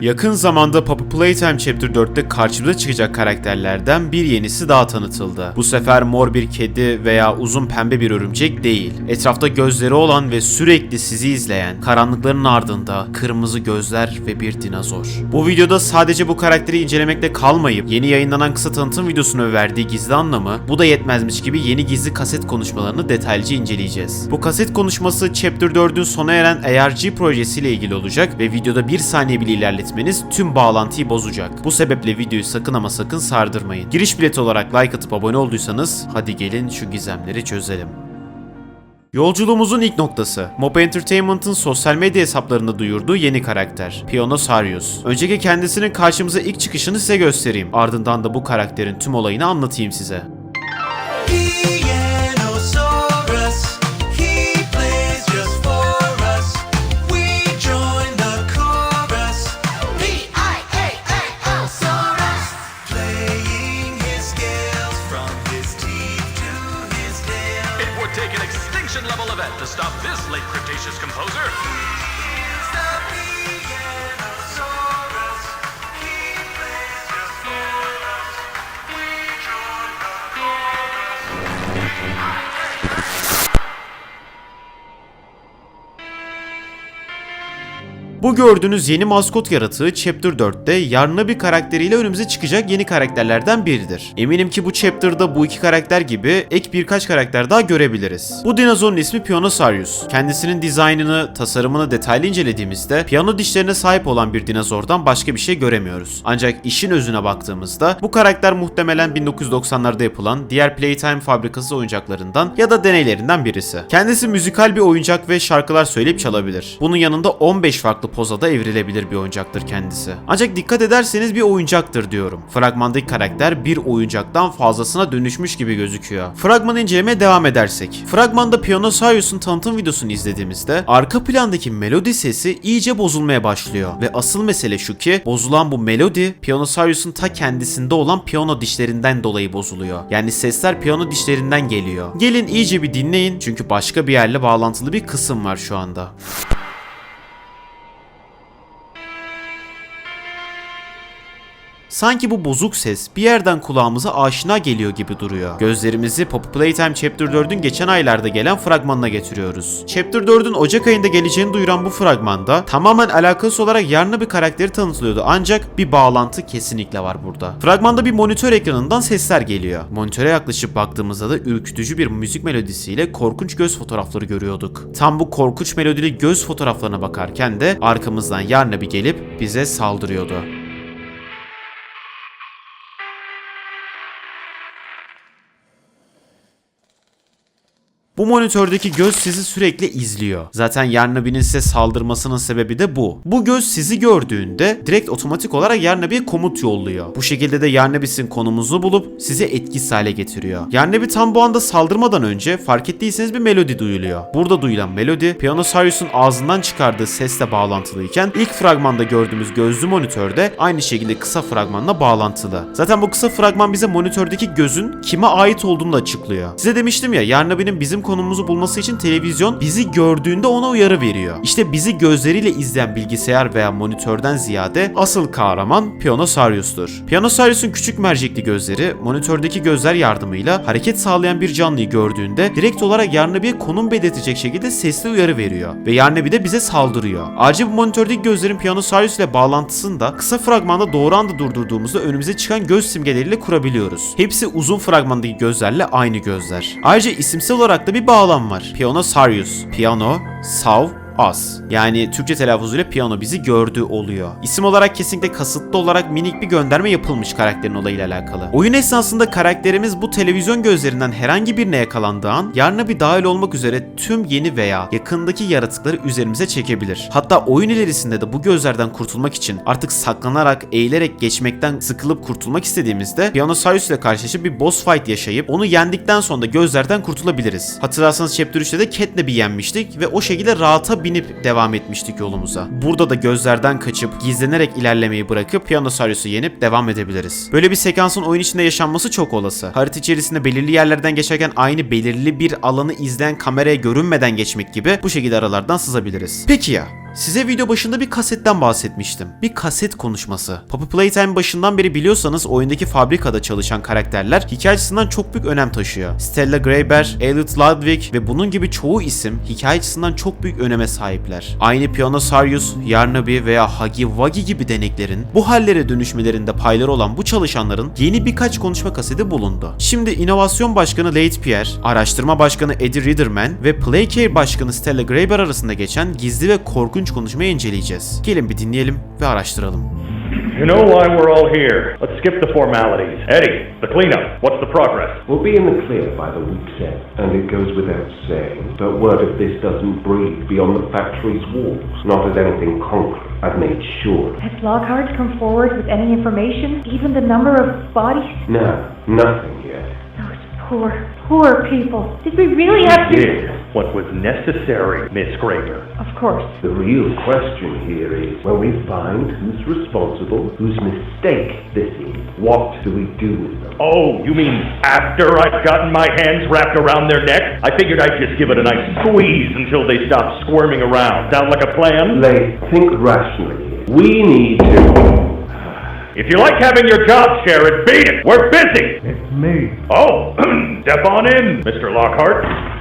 Yakın zamanda Poppy Playtime Chapter 4'te karşımıza çıkacak karakterlerden bir yenisi daha tanıtıldı. Bu sefer mor bir kedi veya uzun pembe bir örümcek değil. Etrafta gözleri olan ve sürekli sizi izleyen, karanlıkların ardında kırmızı gözler ve bir dinozor. Bu videoda sadece bu karakteri incelemekle kalmayıp yeni yayınlanan kısa tanıtım videosunu verdiği gizli anlamı, bu da yetmezmiş gibi yeni gizli kaset konuşmalarını detaylıca inceleyeceğiz. Bu kaset konuşması Chapter 4'ün sona eren ARG projesiyle ilgili olacak ve videoda bir saniye bile ilerletmeniz tüm bağlantıyı bozacak. Bu sebeple videoyu sakın ama sakın sardırmayın. Giriş bileti olarak like atıp abone olduysanız hadi gelin şu gizemleri çözelim. Yolculuğumuzun ilk noktası, Mob Entertainment'ın sosyal medya hesaplarında duyurduğu yeni karakter, Pionosarius. Önceki kendisinin karşımıza ilk çıkışını size göstereyim. Ardından da bu karakterin tüm olayını anlatayım size. Bu gördüğünüz yeni maskot yaratığı Chapter 4'te Yarnabi karakteriyle önümüze çıkacak yeni karakterlerden biridir. Eminim ki bu chapter'da bu iki karakter gibi ek birkaç karakter daha görebiliriz. Bu dinozorun ismi Pionosarius. Kendisinin dizaynını, tasarımını detaylı incelediğimizde piyano dişlerine sahip olan bir dinozordan başka bir şey göremiyoruz. Ancak işin özüne baktığımızda bu karakter muhtemelen 1990'larda yapılan diğer Playtime fabrikası oyuncaklarından ya da deneylerinden birisi. Kendisi müzikal bir oyuncak ve şarkılar söyleyip çalabilir. Bunun yanında 15 farklı pozada evrilebilir bir oyuncaktır kendisi. Ancak dikkat ederseniz bir oyuncaktır diyorum. Fragmandaki karakter bir oyuncaktan fazlasına dönüşmüş gibi gözüküyor. Fragmanı incelemeye devam edersek. Fragmanda Pionosarius'un tanıtım videosunu izlediğimizde arka plandaki melodi sesi iyice bozulmaya başlıyor. Ve asıl mesele şu ki bozulan bu melodi Pionosarius'un ta kendisinde olan piyano dişlerinden dolayı bozuluyor. Yani sesler piyano dişlerinden geliyor. Gelin iyice bir dinleyin çünkü başka bir yerle bağlantılı bir kısım var şu anda. Sanki bu bozuk ses bir yerden kulağımıza aşina geliyor gibi duruyor. Gözlerimizi Poppy Playtime Chapter 4'ün geçen aylarda gelen fragmanına getiriyoruz. Chapter 4'ün Ocak ayında geleceğini duyuran bu fragmanda tamamen alakasız olarak yarına bir karakteri tanıtılıyordu ancak bir bağlantı kesinlikle var burada. Fragmanda bir monitör ekranından sesler geliyor. Monitöre yaklaşıp baktığımızda da ürkütücü bir müzik melodisiyle korkunç göz fotoğrafları görüyorduk. Tam bu korkunç melodili göz fotoğraflarına bakarken de arkamızdan yarına gelip bize saldırıyordu. Bu monitördeki göz sizi sürekli izliyor. Zaten Yarnabi'nin size saldırmasının sebebi de bu. Bu göz sizi gördüğünde direkt otomatik olarak Yarnabi'ye komut yolluyor. Bu şekilde de Yarnabi'sin konumunuzu bulup size etkisiz hale getiriyor. Yarnabi tam bu anda saldırmadan önce fark ettiyseniz bir melodi duyuluyor. Burada duyulan melodi Pionosarius'un ağzından çıkardığı sesle bağlantılıyken ilk fragmanda gördüğümüz gözlü monitörde aynı şekilde kısa fragmanla bağlantılı. Zaten bu kısa fragman bize monitördeki gözün kime ait olduğunu da açıklıyor. Size demiştim ya Yarnabi'nin bizim konumumuzu bulması için televizyon bizi gördüğünde ona uyarı veriyor. İşte bizi gözleriyle izleyen bilgisayar veya monitörden ziyade asıl kahraman Pionosarius'tur. Pionosarius'un küçük mercekli gözleri monitördeki gözler yardımıyla hareket sağlayan bir canlıyı gördüğünde direkt olarak Yarnabi'ye konum belirtecek şekilde sesli uyarı veriyor. Ve Yarnabi de bize saldırıyor. Ayrıca bu monitördeki gözlerin Pionosarius ile bağlantısını da kısa fragmanda doğru anda durdurduğumuzda önümüze çıkan göz simgeleriyle kurabiliyoruz. Hepsi uzun fragmandaki gözlerle aynı gözler. Ayrıca isimsel olarak da bir bağlam var. Pionosarius. Piano, sav, As. Yani Türkçe telaffuzuyla piyano bizi gördü oluyor. İsim olarak kesinlikle kasıtlı olarak minik bir gönderme yapılmış karakterin olayıyla alakalı. Oyun esnasında karakterimiz bu televizyon gözlerinden herhangi birine yakalandığı an yarına bir dahil olmak üzere tüm yeni veya yakındaki yaratıkları üzerimize çekebilir. Hatta oyun ilerisinde de bu gözlerden kurtulmak için artık saklanarak, eğilerek geçmekten sıkılıp kurtulmak istediğimizde Pionosarius ile karşılaşıp bir boss fight yaşayıp onu yendikten sonra da gözlerden kurtulabiliriz. Hatırlarsanız Chapter 3'te de Catnap'i yenmiştik ve o şekilde rahata Binip devam etmiştik yolumuza. Burada da gözlerden kaçıp gizlenerek ilerlemeyi bırakıp Piyano Saryus'u yenip devam edebiliriz. Böyle bir sekansın oyun içinde yaşanması çok olası. Harita içerisinde belirli yerlerden geçerken aynı belirli bir alanı izleyen kameraya görünmeden geçmek gibi bu şekilde aralardan sızabiliriz. Peki ya Size video başında bir kasetten bahsetmiştim. Bir kaset konuşması. Poppy Playtime başından beri biliyorsanız oyundaki fabrikada çalışan karakterler hikaye çok büyük önem taşıyor. Stella Greybear, Elliot Ludwig ve bunun gibi çoğu isim hikaye çok büyük öneme sahipler. Aynı Pionosarius, Yarnaby veya Huggy Wuggy gibi deneklerin bu hallere dönüşmelerinde payları olan bu çalışanların yeni birkaç konuşma kaseti bulundu. Şimdi inovasyon başkanı Late Pierre, araştırma başkanı Eddie Ridderman ve Playcare başkanı Stella Greybear arasında geçen gizli ve korkunç konuşmayı inceleyeceğiz. Gelin bir dinleyelim ve araştıralım. You know why we're all here. Let's skip the formalities. Eddie, the cleanup. What's the progress? We'll be in the clear by the week's end, and it goes without saying, but word of this doesn't breathe beyond the factory's walls, not as anything concrete. I've made sure. Has Lockhart come forward with any information? Even the number of bodies? No, nothing yet. Those poor, poor people. Did we really have to? Did what was necessary, Miss Graver. Of course. The real question here is, when we find who's responsible, whose mistake this is, what do we do with them? Oh, you mean after I've gotten my hands wrapped around their neck? I figured I'd just give it a nice squeeze until they stop squirming around. Sound like a plan? Lay, think rationally. We need to... If you like having your job share it, beat it. We're busy. It's me. Oh, step on in, Mr. Lockhart.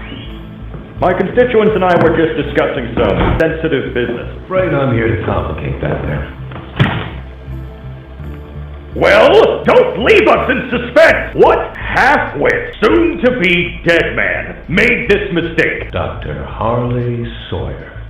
My constituents and I were just discussing some sensitive business. Afraid I'm here to complicate that there. Well, don't leave us in suspense. What half-wit, soon-to-be dead man made this mistake? Dr. Harley Sawyer.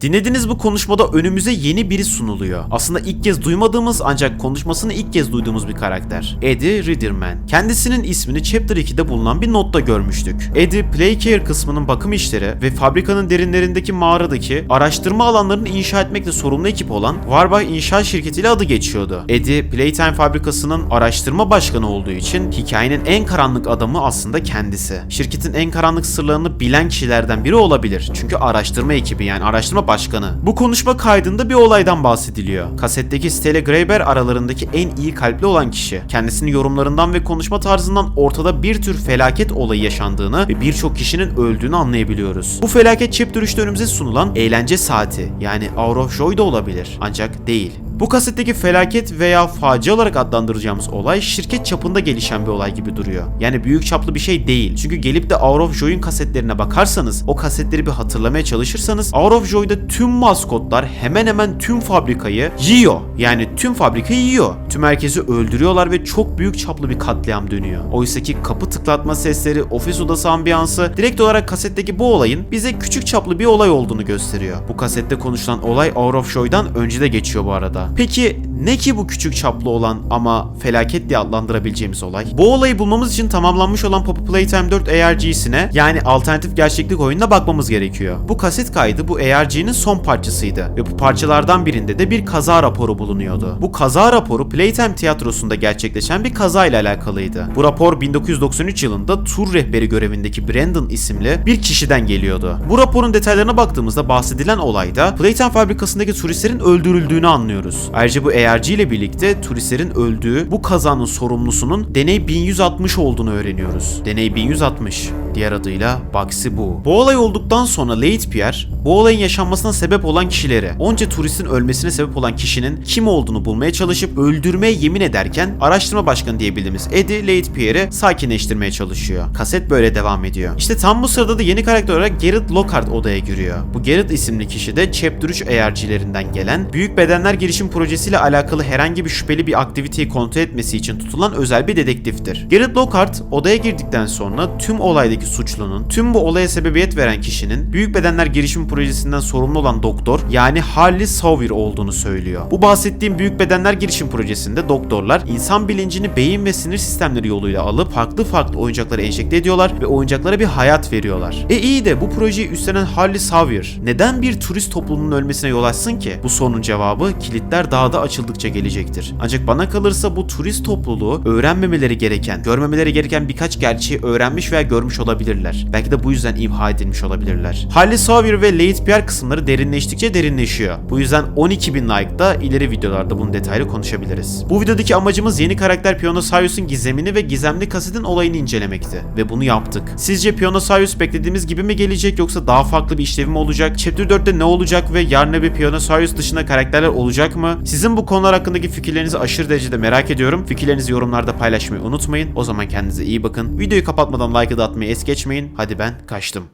Dinlediğiniz bu konuşmada önümüze yeni biri sunuluyor. Aslında ilk kez duymadığımız ancak konuşmasını ilk kez duyduğumuz bir karakter. Eddie Ridderman. Kendisinin ismini Chapter 2'de bulunan bir notta görmüştük. Eddie, Playcare kısmının bakım işleri ve fabrikanın derinlerindeki mağaradaki araştırma alanlarını inşa etmekle sorumlu ekip olan Warbach İnşaat Şirketi ile adı geçiyordu. Eddie, Playtime fabrikasının araştırma başkanı olduğu için hikayenin en karanlık adamı aslında kendisi. Şirketin en karanlık sırlarını bilen kişilerden biri olabilir. Çünkü araştırma ekibi yani araştırma başkanı. Bu konuşma kaydında bir olaydan bahsediliyor. Kasetteki Stella Greybear aralarındaki en iyi kalpli olan kişi. Kendisinin yorumlarından ve konuşma tarzından ortada bir tür felaket olayı yaşandığını ve birçok kişinin öldüğünü anlayabiliyoruz. Bu felaket Chapter 3'te önümüze sunulan eğlence saati yani Hour Joy da olabilir. Ancak değil. Bu kasetteki felaket veya facia olarak adlandıracağımız olay şirket çapında gelişen bir olay gibi duruyor. Yani büyük çaplı bir şey değil. Çünkü gelip de Hour of Joy'un kasetlerine bakarsanız, o kasetleri bir hatırlamaya çalışırsanız Hour of Joy'da tüm maskotlar hemen hemen tüm fabrikayı yiyor. Yani tüm fabrikayı yiyor. Tüm herkesi öldürüyorlar ve çok büyük çaplı bir katliam dönüyor. Oysaki kapı tıklatma sesleri, ofis odası ambiyansı direkt olarak kasetteki bu olayın bize küçük çaplı bir olay olduğunu gösteriyor. Bu kasette konuşulan olay Hour of Joy'dan önce de geçiyor bu arada. Peki ne ki bu küçük çaplı olan ama felaket diye adlandırabileceğimiz olay? Bu olayı bulmamız için tamamlanmış olan Poppy Playtime 4 ARG'sine yani alternatif gerçeklik oyununa bakmamız gerekiyor. Bu kaset kaydı bu ARG'nin son parçasıydı ve bu parçalardan birinde de bir kaza raporu bulunuyordu. Bu kaza raporu Playtime tiyatrosunda gerçekleşen bir kaza ile alakalıydı. Bu rapor 1993 yılında tur rehberi görevindeki Brandon isimli bir kişiden geliyordu. Bu raporun detaylarına baktığımızda bahsedilen olayda Playtime fabrikasındaki turistlerin öldürüldüğünü anlıyoruz. Ayrıca bu ARG ile birlikte turistlerin öldüğü bu kazanın sorumlusunun Deney 1160 olduğunu öğreniyoruz. Deney 1160 diğer adıyla Bugsy bu. Bu olay olduktan sonra Late Pierre bu olayın yaşanmasına sebep olan kişileri, onca turistin ölmesine sebep olan kişinin kim olduğunu bulmaya çalışıp öldürmeye yemin ederken araştırma başkanı diyebildiğimiz Eddie Late Pierre'i sakinleştirmeye çalışıyor. Kaset böyle devam ediyor. İşte tam bu sırada da yeni karakter olarak Garrett Lockhart odaya giriyor. Bu Garrett isimli kişi de Chapter 3 ARG'lerinden gelen Büyük Bedenler Gelişim Projesi'yle alakalı herhangi bir şüpheli bir aktiviteyi kontrol etmesi için tutulan özel bir dedektiftir. Garrett Lockhart odaya girdikten sonra tüm olaydaki suçlunun, tüm bu olaya sebebiyet veren kişinin Büyük Bedenler Gelişim Projesi'nden sorumlu olan doktor yani Harley Sawyer olduğunu söylüyor. Bu bahsettiğim Büyük Bedenler Gelişim Projesi'nde doktorlar insan bilincini beyin ve sinir sistemleri yoluyla alıp farklı farklı oyuncaklara enjekte ediyorlar ve oyuncaklara bir hayat veriyorlar. E iyi de bu projeyi üstlenen Harley Sawyer neden bir turist toplumunun ölmesine yol açsın ki? Bu sorunun cevabı kilitler dağda açıldıkça gelecektir. Ancak bana kalırsa bu turist topluluğu öğrenmemeleri gereken, görmemeleri gereken birkaç gerçeği öğrenmiş veya görmüş olabilirler. Belki de bu yüzden imha edilmiş olabilirler. Halle Sawyer ve Late Pierre kısımları derinleştikçe derinleşiyor. Bu yüzden 12.000 like'da ileri videolarda bunu detaylı konuşabiliriz. Bu videodaki amacımız yeni karakter Pionosaurus'un gizemini ve gizemli kasetin olayını incelemekti. Ve bunu yaptık. Sizce Pionosaurus beklediğimiz gibi mi gelecek yoksa daha farklı bir işlevi mi olacak? Chapter 4'te ne olacak ve yarın bir Pionosaurus dışında karakterler olacak mı? Sizin bu konular hakkındaki fikirlerinizi aşırı derecede merak ediyorum. Fikirlerinizi yorumlarda paylaşmayı unutmayın. O zaman kendinize iyi bakın. Videoyu kapatmadan like'ı da atmayı es geçmeyin. Hadi ben kaçtım.